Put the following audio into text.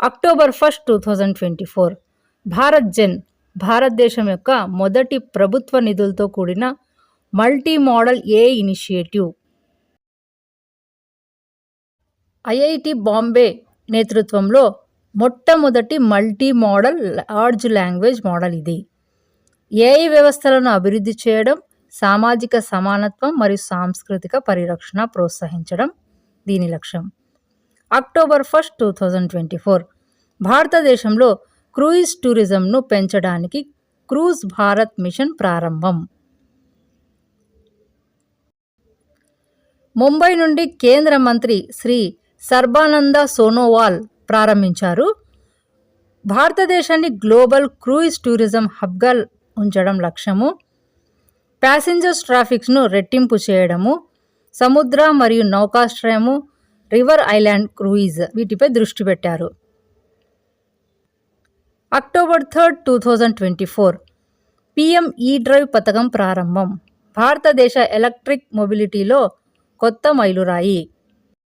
October first two thousand twenty four BharatGen భారతదేశం యొక్క మొదటి ప్రభుత్వ నిధులతో కూడిన multi modal a initiative. IIT Bombay నేతృత్వంలో మొట్టమొదటి multi modal large language model ఇది. ఏఐ వ్యవస్థలను అభివృద్ధి చేయడం సామాజిక సమానత్వం మరియు సాంస్కృతిక పరిరక్షణ ప్రోత్సహించడం దీని లక్ష్యం. October first two thousand twenty four భారతదేశంలో క్రూయిజ్ టూరిజంను పెంచడానికి క్రూజ్ భారత్ మిషన్ ప్రారంభం. ముంబై నుండి కేంద్ర మంత్రి శ్రీ సర్బానంద సోనోవాల్ ప్రారంభించారు. భారతదేశాన్ని గ్లోబల్ క్రూయిజ్ టూరిజం హబ్గా ఉంచడం లక్ష్యము. ప్యాసింజర్స్ ట్రాఫిక్స్ను రెట్టింపు చేయడము. సముద్ర మరియు నౌకాశ్రయము. రివర్ ఐలాండ్ క్రూయిజ్ వీటిపై దృష్టి పెట్టారు. October third two thousand twenty four PM E drive పథకం ప్రారంభం. భారతదేశ ఎలక్ట్రిక్ మొబిలిటీలో కొత్త మైలురాయి.